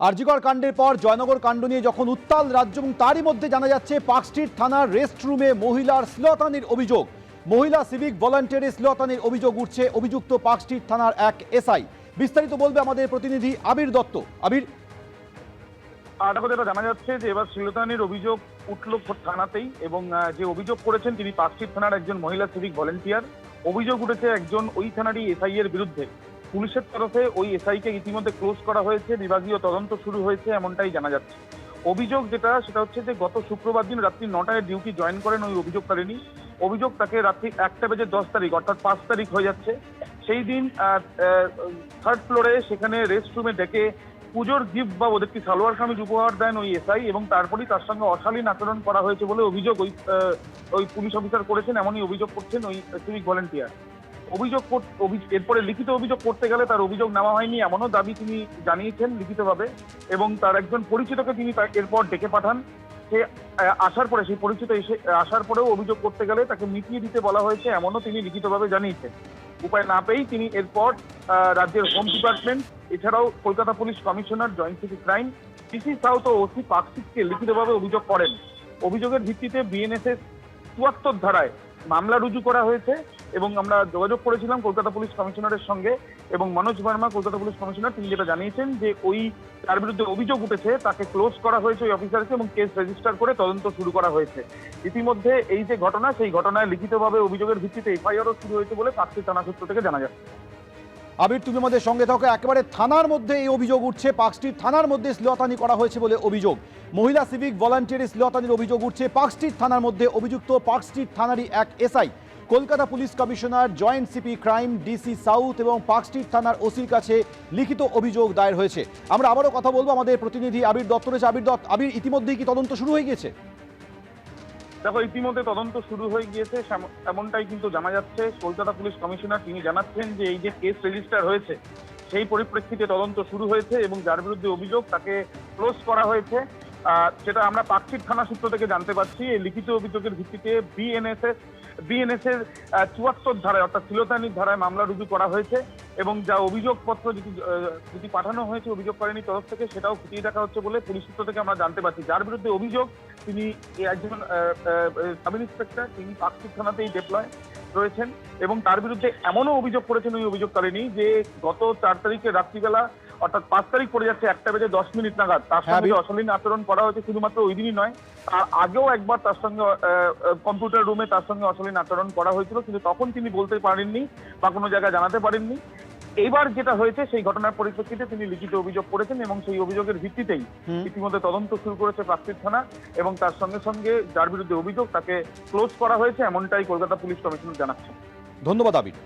আরজিকর কাণ্ডের পর জয়নগর কাণ্ড নিয়ে যখন উত্তাল রাজ্য এবং তারই মধ্যে জানা যাচ্ছে পার্কস্ট্রিট থানার রেস্ট রুমে মহিলার শ্লীলতানির অভিযোগ। মহিলা সিভিক ভলান্টিয়ারের শ্লীলতানির অভিযোগ উঠছে, অভিযুক্ত পার্কস্ট্রিট থানার এক এসআই। বিস্তারিত বলবে আমাদের প্রতিনিধি আবির দত্ত। আবির। জানা যাচ্ছে যে এবার শ্লীলতানির অভিযোগ উঠল থানাতেই এবং যে অভিযোগ করেছেন তিনি পাঁচটি থানার একজন মহিলা সিভিক ভলেন্টিয়ার। অভিযোগ উঠেছে একজন ওই থানারই এসআই এর বিরুদ্ধে। পুলিশের তরফে ওই এসআই কে ইতিমধ্যে ক্লোজ করা হয়েছে, বিভাগীয় তদন্ত শুরু হয়েছে এমনটাই জানা যাচ্ছে। অভিযোগ যেটা, সেটা হচ্ছে যে গত শুক্রবার দিন রাত্রি নটায় ডিউটি জয়েন করেন ওই অভিযোগকারিনী অভিযোগ তাকে রাত্রি একটা বেজে দশ তারিখ, অর্থাৎ পাঁচ তারিখ হয়ে যাচ্ছে। সেই দিন থার্ড ফ্লোরে সেখানে রেস্ট রুমে ডেকে পুজোর গিফট বা ওদেরকে সালোয়ার কামিজ উপহার দেন ওই এসআই এবং তারপরেই তার সঙ্গে অশালীন আচরণ করা হয়েছে বলে অভিযোগ ওই ওই পুলিশ অফিসার করেছেন, এমনই অভিযোগ করছেন ওই সিভিক ভলেন্টিয়ার অভিযোগ এরপরে লিখিত অভিযোগ করতে গেলে তার অভিযোগ নেওয়া হয়নি এমনও দাবি তিনি জানিয়েছেন লিখিতভাবে এবং তার একজন পরিচিতকে তিনি এরপর ডেকে পাঠান। সে আসার পরে, সেই পরিচিত এসে, আসার পরেও অভিযোগ করতে গেলে তাকে মিটিয়ে দিতে বলা হয়েছে এমনও তিনি লিখিতভাবে জানিয়েছেন। উপায় না পেয়েই তিনি এরপর রাজ্যের হোম ডিপার্টমেন্ট, এছাড়াও Kolkata police commissioner, joint city crime, DC south ও ওসি পাকসিককে লিখিতভাবে অভিযোগ করেন। অভিযোগের ভিত্তিতে বিএনএসএস চুয়াত্তর ধারায় মামলা রুজু করা হয়েছে। এবং আমরা যোগাযোগ করেছিলাম কলকাতা পুলিশ কমিশনারের সঙ্গে এবং মনোজ বর্মা, কলকাতা পুলিশ কমিশনার, তিনি যেটা জানিয়েছেন যে ওই তার বিরুদ্ধে অভিযোগ উঠেছে, তাকে ক্লোজ করা হয়েছে ওই অফিসারকে এবং কেস রেজিস্টার করে তদন্ত শুরু করা হয়েছে। ইতিমধ্যে এই যে ঘটনা, সেই ঘটনায় লিখিতভাবে অভিযোগের ভিত্তিতে এফআইআরও শুরু হয়েছে বলে পাঁচটি থানা সূত্র থেকে জানা যাচ্ছে। আবির, তুমি আমাদের সঙ্গে থাকো। একেবারে থানার মধ্যে এই অভিযোগ উঠছে, পার্কস্ট্রিট থানার মধ্যে শ্লীলতানি করা হয়েছে বলে অভিযোগ। মহিলা সিভিক ভলান্টিয়ারের শ্লীলতানির অভিযোগ উঠছে, পার্কস্ট্রিট থানার মধ্যে অভিযুক্ত পার্কস্ট্রিট থানারই এক SI. Kolkata police commissioner, joint CP crime, DC south এবং পার্কস্ট্রিট থানার ওসির কাছে লিখিত অভিযোগ দায়ের হয়েছে। আমরা আবারও কথা বলব আমাদের প্রতিনিধি আবির দত্ত রয়েছে। আবির দত্ত, আবির, ইতিমধ্যেই কি তদন্ত শুরু হয়ে গিয়েছে? দেখো, ইতিমধ্যে তদন্ত শুরু হয়ে গিয়েছে। এমনটাই কিন্তু জানা যাচ্ছে। কলকাতা পুলিশ কমিশনার তিনি জানাচ্ছেন যে এই যে কেস রেজিস্টার হয়েছে, সেই পরিপ্রেক্ষিতে তদন্ত শুরু হয়েছে এবং যার বিরুদ্ধে অভিযোগ তাকে ক্লোজ করা হয়েছে। সেটা আমরা পাকশিট থানা সূত্র থেকে জানতে পারছি, এই লিখিত অভিযোগের ভিত্তিতে বিএনএসএস বিএনএস এর চুয়াত্তর ধারায়, অর্থাৎ তিলোতানির ধারায় মামলা রুজু করা হয়েছে এবং যা অভিযোগপত্র যেটি যেটি পাঠানো হয়েছে অভিযোগকারিনীর তরফ থেকে, সেটাও খতিয়ে দেখা হচ্ছে বলে পুলিশ সূত্র থেকে আমরা জানতে পারছি। যার বিরুদ্ধে অভিযোগ, তিনি একজন সাব ইন্সপেক্টর, তিনি পাকশিট থানাতেই ডেপ্লয় রয়েছেন এবং তার বিরুদ্ধে এমনও অভিযোগ করেছেন ওই অভিযোগ করেনি যে গত চার তারিখে রাত্রিবেলা অর্থাৎ পাঁচ তারিখ পড়ে যাচ্ছে একটা বেজে দশ মিনিট নাগাদ। তার হ্যাঁ, সঙ্গে অশালীন আচরণ করা হয়েছে শুধুমাত্র ওই দিনই নয়। তার আগেও একবার তার সঙ্গে কম্পিউটার রুমে তার সঙ্গে অশালীন আচরণ করা হয়েছিল কিন্তু তখন তিনি বলতে পারেননি বা কোনো জায়গায় জানাতে পারেননি। এইবার যেটা হয়েছে সেই ঘটনার পরিপ্রেক্ষিতে তিনি লিখিত অভিযোগ করেছেন এবং সেই অভিযোগের ভিত্তিতেই ইতিমধ্যে তদন্ত শুরু করেছে প্রাস্তিক থানা এবং তার সঙ্গে সঙ্গে যার বিরুদ্ধে অভিযোগ তাকে ক্লোজ করা হয়েছে এমনটাই কলকাতা পুলিশ কমিশনার জানাচ্ছে ধন্যবাদ আবির।